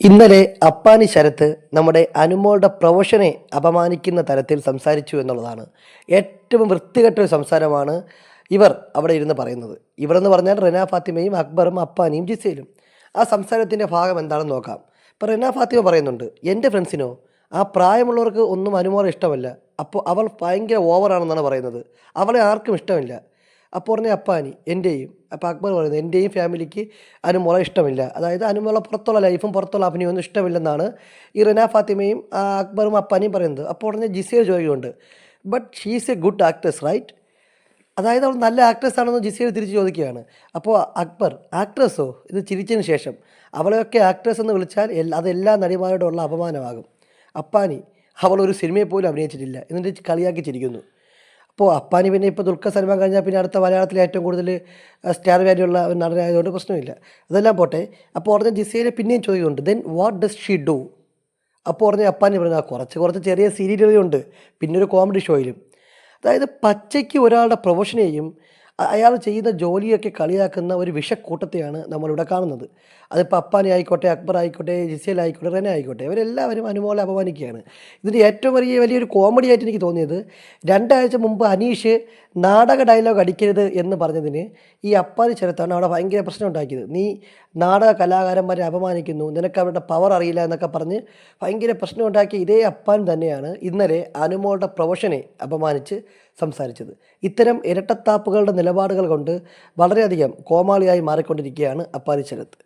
ഇന്നലെ അപ്പാനി ശരത്ത് നമ്മുടെ അനുമോളുടെ പ്രൊഫഷനെ അപമാനിക്കുന്ന തരത്തിൽ സംസാരിച്ചു എന്നുള്ളതാണ്. ഏറ്റവും വൃത്തികെട്ട ഒരു സംസാരമാണ് ഇവർ അവിടെ ഇരുന്ന് പറയുന്നത്. ഇവർ എന്ന് പറഞ്ഞാൽ റെന ഫാത്തിമയും അക്ബറും അപ്പാനിയും ജിസയിലും ആ സംസാരത്തിന്റെ ഭാഗം എന്താണെന്ന് നോക്കാം. ഇപ്പോൾ റെന ഫാത്തിമ പറയുന്നുണ്ട് എന്റെ ഫ്രണ്ട്സിനോ? ആ പ്രായമുള്ളവർക്ക് ഒന്നും അനുമോളെ ഇഷ്ടമല്ല. അപ്പോൾ അവൾ ഭയങ്കര ഓവറാണെന്നാണ് പറയുന്നത്. അവളെ ആർക്കും ഇഷ്ടമില്ല. അപ്പോൾ പറഞ്ഞ അപ്പാനി എന്റെയും അപ്പോൾ അക്ബർ പറയുന്നത് എന്റെയും ഫാമിലിക്ക് അനുമുള ഇഷ്ടമില്ല. അതായത് അനുമുള പുറത്തുള്ള ലൈഫും പുറത്തുള്ള അഭിനയമൊന്നും ഇഷ്ടമില്ലെന്നാണ് ഈ റിന ഫാത്തിമയും അക്ബറും അപ്പാനിയും പറയുന്നത്. അപ്പോൾ ഉടനെ ജിസയിൽ ചോദിക്കുന്നുണ്ട് but she's a good actress right അതായത് അവൾ നല്ല ആക്ട്രസ് ആണെന്ന് ജിസയിൽ തിരിച്ച് ചോദിക്കുകയാണ്. അപ്പോൾ അക്ബർ ആക്ട്രസ്സോ ഇത് ചിരിച്ചതിന് ശേഷം. അവളെയൊക്കെ ആക്ട്രസ് എന്ന് വിളിച്ചാൽ അതെല്ലാ അത് എല്ലാ നടിമാരോടും അപമാനമാകും. അപ്പാനി അവൾ ഒരു സിനിമയിൽ പോലും അഭിനയിച്ചിട്ടില്ല. എന്നിട്ട് കളിയാക്കി ചിരിക്കുന്നു. അപ്പോൾ അപ്പാനി പിന്നെ ഇപ്പോൾ ദുൽഖർ സൽമാൻ കഴിഞ്ഞാൽ പിന്നെ അടുത്ത മലയാളത്തിലെ ഏറ്റവും കൂടുതൽ സ്റ്റാർ വാല്യൂ ഉള്ള ഒരു നടനായതുകൊണ്ട് പ്രശ്നമില്ല. അതെല്ലാം പോട്ടെ. അപ്പോൾ പറഞ്ഞ ജിസയിലെ പിന്നെയും ചോദിക്കുന്നുണ്ട് then what does she do അപ്പോൾ പറഞ്ഞ അപ്പാനി പറഞ്ഞു കുറച്ച് കുറച്ച് ചെറിയ സീരിയലുകളുണ്ട് പിന്നെ ഒരു കോമഡി ഷോയിലും അതായത് പച്ചയ്ക്ക് ഒരാളുടെ പ്രൊഫഷനെയും അയാൾ ചെയ്യുന്ന ജോലിയൊക്കെ കളിയാക്കുന്ന ഒരു വിഷക്കൂട്ടത്തെയാണ് നമ്മളിവിടെ കാണുന്നത്. അതിപ്പോൾ അപ്പാനി ആയിക്കോട്ടെ അക്ബർ ആയിക്കോട്ടെ ജിസേൽ ആയിക്കോട്ടെ റെന ആയിക്കോട്ടെ ഇവരെല്ലാവരും അനുമോളെ അപമാനിക്കുകയാണ്. ഇതിന്റെ ഏറ്റവും വലിയ വലിയൊരു കോമഡി ആയിട്ട് എനിക്ക് തോന്നിയത് രണ്ടാഴ്ച മുമ്പ് അനീഷ് നാടക ഡയലോഗ് അടിക്കരുത് എന്ന് പറഞ്ഞതിന് ഈ അപ്പാനി ചെറുത്താണ് അവിടെ ഭയങ്കര പ്രശ്നം ഉണ്ടാക്കിയത്. നീ നാടക കലാകാരന്മാരെ അപമാനിക്കുന്നു നിനക്ക് അവരുടെ പവർ അറിയില്ല എന്നൊക്കെ പറഞ്ഞ് ഭയങ്കര പ്രശ്നം ഉണ്ടാക്കിയ ഇതേ അപ്പാൻ തന്നെയാണ് ഇന്നലെ അനുമോളുടെ പ്രൊഫഷനെ അപമാനിച്ച് സംസാരിച്ചത്. ഇത്തരം ഇരട്ടത്താപ്പുകളുടെ നിലപാടുകൾ കൊണ്ട് വളരെയധികം കോമാളിയായി മാറിക്കൊണ്ടിരിക്കുകയാണ് അപ്പാരി ശരത്ത്